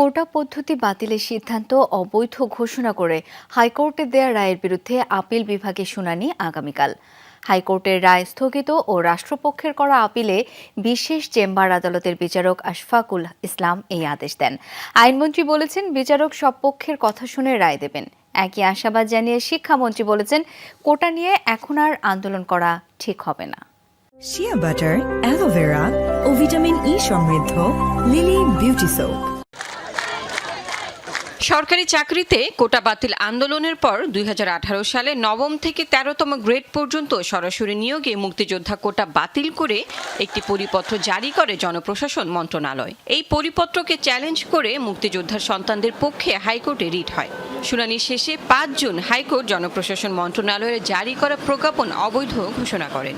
কোটা পদ্ধতি বাতিলের সিদ্ধান্ত অবৈধ ঘোষণা করে হাইকোর্টে দেয়া রায়ের বিরুদ্ধে আপিল বিভাগে শুনানি আগামীকাল। হাইকোর্টের রায় স্থগিত ও রাষ্ট্রপক্ষের করা আপিলে বিশেষ চেম্বার আদালতের বিচারক আশফাকুল ইসলাম এই আদেশ দেন। আইনমন্ত্রী বলেছেন, বিচারক সব পক্ষের কথা শুনে রায় দেবেন। একই আশাবাদ জানিয়ে শিক্ষামন্ত্রী বলেছেন, কোটা নিয়ে এখন আর আন্দোলন করা ঠিক হবে না। শিয়া বাটার অ্যালোভেরা ও ভিটামিন ই সমৃদ্ধ লিলি বিউটি সোপ সরকারি চাকরিতে কোটা বাতিল আন্দোলনের পর দুই হাজার আঠারো সালে নবম থেকে তেরোতম গ্রেড পর্যন্ত সরাসরি নিয়োগে মুক্তিযোদ্ধা কোটা বাতিল করে একটি পরিপত্র জারি করে জনপ্রশাসন মন্ত্রণালয়। এই পরিপত্রকে চ্যালেঞ্জ করে মুক্তিযোদ্ধার সন্তানদের পক্ষে হাইকোর্টে রিট হয়। শুনানি শেষে পাঁচ জুন হাইকোর্ট জনপ্রশাসন মন্ত্রণালয়ের জারি করা প্রজ্ঞাপন অবৈধ ঘোষণা করেন।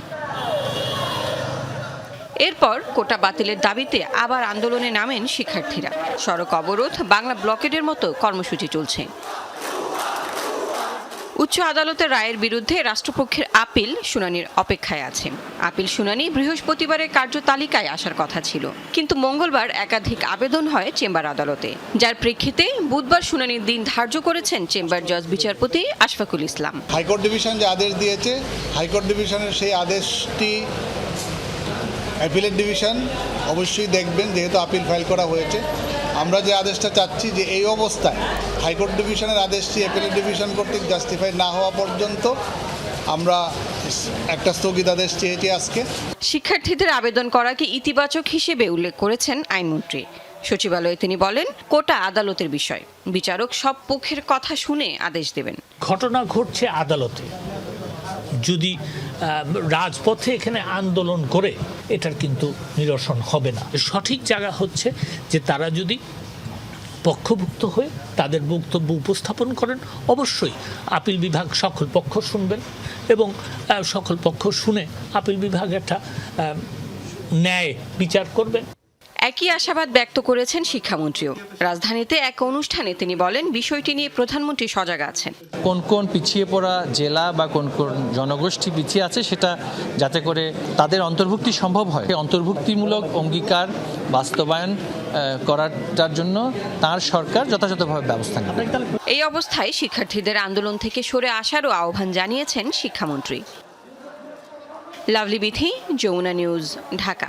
এরপর কোটা বাতিলের দাবিতে আবার আন্দোলনে নামেন শিক্ষার্থীরা। সড়ক অবরোধ বাংলা ব্লকেডের মতো কর্মসূচি চলছে। উচ্চ আদালতের রায়ের বিরুদ্ধে রাষ্ট্রপক্ষের আপিল শুনানির অপেক্ষায় আছে। আপিল শুনানি বৃহস্পতিবারের কার্যতালিকায় আসার কথা ছিল। কিন্তু মঙ্গলবার একাধিক আবেদন হয় চেম্বার আদালতে। যার প্রেক্ষিতে বুধবার শুনানির দিন ধার্য করেছেন চেম্বার জজ বিচারপতি আশফাকুল ইসলাম। হাইকোর্ট ডিভিশন যে আদেশ দিয়েছে, হাইকোর্ট ডিভিশনের সেই আদেশটি অ্যাপিলেট ডিভিশন অবশ্যই দেখবেন যেহেতু আপিল ফাইল করা হয়েছে। আমরা যে আদেশটা চাচ্ছি যে এই অবস্থায় হাইকোর্ট ডিভিশনের আদেশটি অ্যাপিলেট ডিভিশন কর্তৃক জাস্টিফাই না হওয়া পর্যন্ত আমরা একটা স্থগিতাদেশ চেয়েছি আজকে। শিক্ষার্থীদের আবেদন করাকে ইতিবাচক হিসেবে উল্লেখ করেছেন আইনমন্ত্রী সচিবালয়ে তিনি বলেন কোটা আদালতের বিষয়। বিচারক সব পক্ষের কথা শুনে আদেশ দেবেন। ঘটনা ঘটছে আদালতে। যদি রাজপথে এখানে আন্দোলন করে, এটার কিন্তু নিরসন হবে না। সঠিক জায়গা হচ্ছে যে তারা যদি পক্ষভুক্ত হয়ে তাদের বক্তব্য উপস্থাপন করেন, অবশ্যই আপিল বিভাগ সকল পক্ষ শুনবেন এবং সকল পক্ষ শুনে আপিল বিভাগ একটা ন্যায় বিচার করবেন। একই আশাবাদ ব্যক্ত করেছেন শিক্ষামন্ত্রীও। রাজধানীতে এক অনুষ্ঠানে তিনি বলেন বিষয়টি নিয়ে প্রধানমন্ত্রী সজাগ আছেন। কোন কোন পিছিয়ে পড়া জেলা বা কোন কোন জনগোষ্ঠী পিছিয়ে আছে সেটা যাতে করে তাদের অন্তর্ভুক্তি সম্ভব হয়। অন্তর্ভুক্তিমূলক অঙ্গীকার বাস্তবায়ন করাটার জন্য তার সরকার যথাযথভাবে ব্যবস্থা নেবে। এই অবস্থায় শিক্ষার্থীদের আন্দোলন থেকে সরে আসারও আহ্বান জানিয়েছেন শিক্ষামন্ত্রী। লাভলি বিথি যমুনা নিউজ ঢাকা।